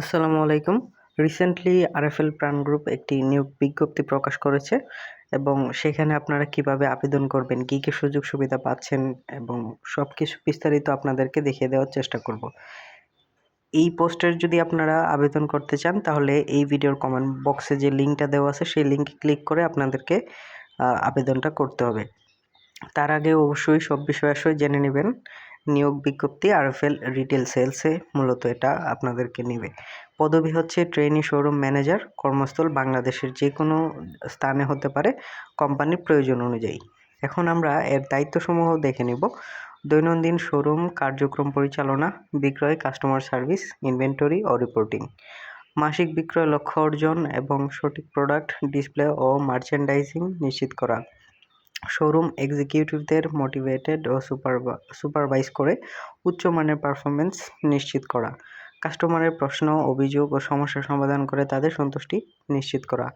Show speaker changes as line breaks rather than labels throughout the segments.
আসসালামু আলাইকুম। Recently RFL প্রাণ গ্রুপ একটি নিয়োগ বিজ্ঞপ্তি প্রকাশ করেছে এবং সেখানে আপনারা কীভাবে আবেদন করবেন, কী কী সুযোগ সুবিধা পাচ্ছেন এবং সব কিছু বিস্তারিত আপনাদেরকে দেখিয়ে দেওয়ার চেষ্টা করব। এই পোস্টের যদি আপনারা আবেদন করতে চান, তাহলে এই ভিডিওর কমেন্ট বক্সে যে লিঙ্কটা দেওয়া আছে, সেই লিঙ্কে ক্লিক করে আপনাদেরকে আবেদনটা করতে হবে। তার আগে অবশ্যই সব বিষয় আসলে জেনে নেবেন। নিয়োগ বিজ্ঞপ্তি আরএফএল রিটেল সেলসে মূলত এটা আপনাদেরকে নেবে। পদবি হচ্ছে ট্রেনি শোরুম ম্যানেজার, কর্মস্থল বাংলাদেশের যে কোনো স্থানে হতে পারে কোম্পানির প্রয়োজন অনুযায়ী। এখন আমরা এর দায়িত্বসমূহ দেখে নিব। দৈনন্দিন শোরুম, কার্যক্রম পরিচালনা, বিক্রয়, কাস্টমার সার্ভিস, ইনভেন্টরি ও রিপোর্টিং। মাসিক বিক্রয় লক্ষ্য অর্জন এবং সঠিক প্রোডাক্ট, ডিসপ্লে ও মার্চেন্ডাইজিং নিশ্চিত করা। শোরুম এক্সিকিউটিভদের মোটিভেটেড ও সুপারভাইজ করে উচ্চমানের পারফরমেন্স নিশ্চিত করা। কাস্টমারের প্রশ্ন, অভিযোগ ও সমস্যার সমাধান করে তাদের সন্তুষ্টি নিশ্চিত করা।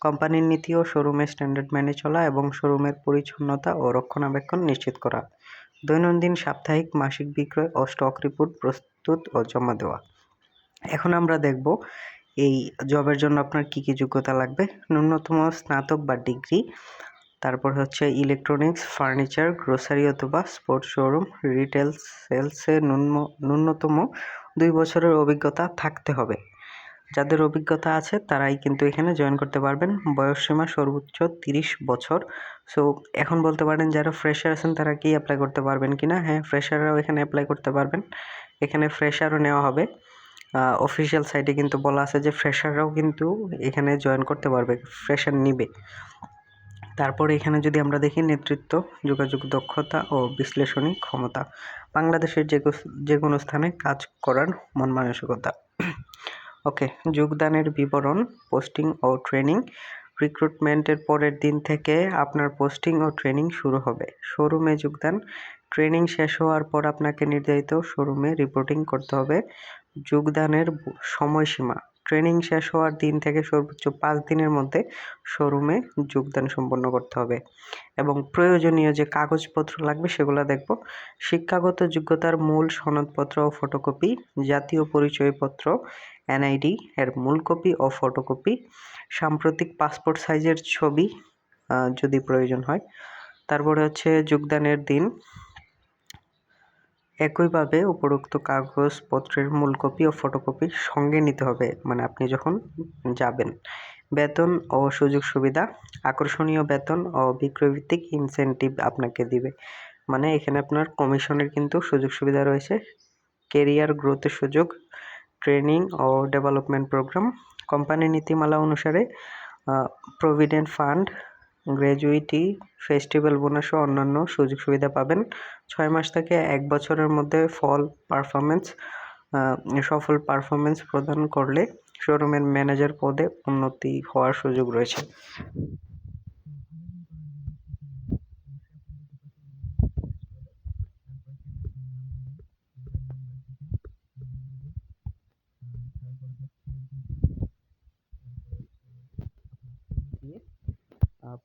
কোম্পানির নীতি ও শোরুমের স্ট্যান্ডার্ড মেনে চলা এবং শোরুমের পরিচ্ছন্নতা ও রক্ষণাবেক্ষণ নিশ্চিত করা। দৈনন্দিন সাপ্তাহিক, মাসিক বিক্রয় ও স্টক রিপোর্ট প্রস্তুত ও জমা দেওয়া। এখন আমরা দেখব এই জবের জন্য আপনার কী কী যোগ্যতা লাগবে। ন্যূনতম স্নাতক বা ডিগ্রি তারপর হচ্ছে ইলেকট্রনিক্স ফার্নিচার গ্রোসারি অথবা স্পোর্টস শোরুম রিটেল সেলসে ন্যূনতম দুই বছরের অভিজ্ঞতা থাকতে হবে। যাদের অভিজ্ঞতা আছে, তারাই কিন্তু এখানে জয়েন করতে পারবেন। বয়সসীমা সর্বোচ্চ তিরিশ বছর। সো এখন বলতে পারেন যারা ফ্রেশার আছেন, তারা কি অ্যাপ্লাই করতে পারবেন কি না হ্যাঁ ফ্রেশাররাও এখানে অ্যাপ্লাই করতে পারবেন। এখানে ফ্রেশারও নেওয়া হবে। অফিসিয়াল সাইটে কিন্তু বলা আছে যে ফ্রেশাররাও কিন্তু এখানে জয়েন করতে পারবে ফ্রেশার নিবে। তারপরে এখানে যদি আমরা দেখি নেতৃত্ব, যোগাযোগ দক্ষতা ও বিশ্লেষণী ক্ষমতা, বাংলাদেশের যে যে কোনো স্থানে কাজ করার মন মানসিকতা। ওকে, যোগদানের বিবরণ, পোস্টিং ও ট্রেনিং। রিক্রুটমেন্টের পরের দিন থেকে আপনার পোস্টিং ও ট্রেনিং শুরু হবে। শোরুমে যোগদান। ট্রেনিং শেষ হওয়ার পর আপনাকে নির্ধারিত শোরুমে রিপোর্টিং করতে হবে। যোগদানের সময়সীমা। ট্রেনিং শেষ হওয়ার দিন থেকে সর্বোচ্চ পাঁচ দিনের মধ্যে শোরুমে যোগদান সম্পন্ন করতে হবে। এবং প্রয়োজনীয় যে কাগজপত্র লাগবে সেগুলো দেখব। শিক্ষাগত যোগ্যতার মূল সনদপত্র ও ফটোকপি, জাতীয় পরিচয়পত্র, এনআইডি এর মূল কপি ও ফটোকপি, সাম্প্রতিক পাসপোর্ট সাইজের ছবি যদি প্রয়োজন হয়। তারপরে হচ্ছে যোগদানের দিন। একইভাবে উপরোক্ত কাগজপত্রের মূল কপি ও ফটোকপি সঙ্গে নিতে হবে। মানে আপনি যখন যাবেন, বেতন ও সুযোগ সুবিধা, আকর্ষণীয় বেতন ও বিক্রয়ভিত্তিক ইনসেন্টিভ আপনাকে দিবে। মানে এখানে আপনার কমিশনের কিন্তু সুযোগ সুবিধা রয়েছে। কেরিয়ার গ্রোথের সুযোগ, ট্রেনিং ও ডেভেলপমেন্ট প্রোগ্রাম, কোম্পানি নীতিমালা অনুসারে provident fund gratuity, festival bonus ও অন্যান্য সুযোগ সুবিধা পাবেন। ছয় মাস থেকে এক বছরের মধ্যে ফল পারফরমেন্স সফল পারফরমেন্স প্রদান করলে শোরুমের ম্যানেজার পদে উন্নতি হওয়ার সুযোগ রয়েছে।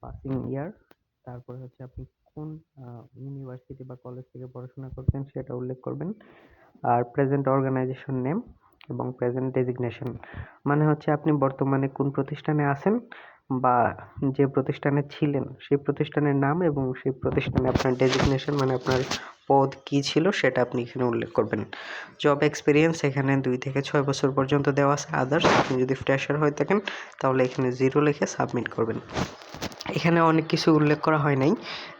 পাসিং ইয়ার তারপরে হচ্ছে আপনি কোন ইউনিভার্সিটি বা কলেজ থেকে পড়াশোনা করছেন সেটা উল্লেখ করবেন। আর প্রেজেন্ট অর্গানাইজেশন নেম এবং প্রেজেন্ট ডেজিগনেশন মানে হচ্ছে আপনি বর্তমানে কোন প্রতিষ্ঠানে আছেন বা যে প্রতিষ্ঠানে ছিলেন সেই প্রতিষ্ঠানের নাম এবং সেই প্রতিষ্ঠানে আপনার ডেজিগনেশন মানে আপনার পদ কি ছিল সেটা আপনি এখানে উল্লেখ করবেন। জব এক্সপিরিয়েন্স এখানে দুই থেকে ছয় বছর পর্যন্ত দেওয়া আছে। আদার্স আপনি যদি ফ্রেশার হয়ে থাকেন, তাহলে এখানে জিরো লিখে সাবমিট করবেন। এখানে অনেক কিছু উল্লেখ করা হয় নাই।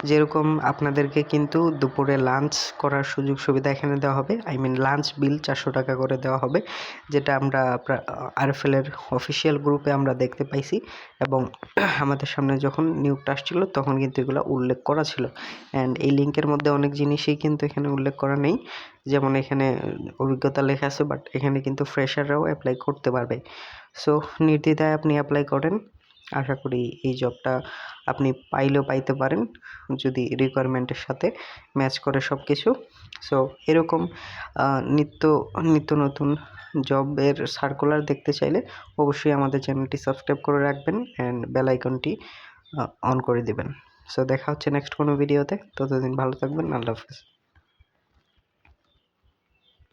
যেরকম আপনাদেরকে কিন্তু দুপুরে লাঞ্চ করার সুযোগ সুবিধা এখানে দেওয়া হবে। আই মিন লাঞ্চ বিল চারশো টাকা করে দেওয়া হবে, যেটা আমরা আরএফএলের অফিসিয়াল গ্রুপে আমরা দেখতে পাইছি এবং আমাদের সামনে যখন নিয়োগটা আসছিল তখন কিন্তু এগুলো উল্লেখ করা ছিল। অ্যান্ড এই লিঙ্কের মধ্যে অনেক জিনিসই কিন্তু এখানে উল্লেখ করা নেই। যেমন এখানে অভিজ্ঞতা লেখা আছে বাট এখানে কিন্তু ফ্রেশাররাও অ্যাপ্লাই করতে পারবে। সো নির্দ্বিধায় আপনি অ্যাপ্লাই করেন। আশা করি এই জবটা আপনি পাইলেও পাইতে পারেন যদি রিকোয়ারমেন্টের সাথে ম্যাচ করে সব কিছু সো এরকম নিত্য নিত্য নতুন জবের সার্কুলার দেখতে চাইলে অবশ্যই আমাদের চ্যানেলটি সাবস্ক্রাইব করে রাখবেন অ্যান্ড বেল অন করে দিবেন। সো দেখা হচ্ছে নেক্সট কোনো ভিডিওতে ততদিন ভালো থাকবেন। আল্লাহ হাফিজ।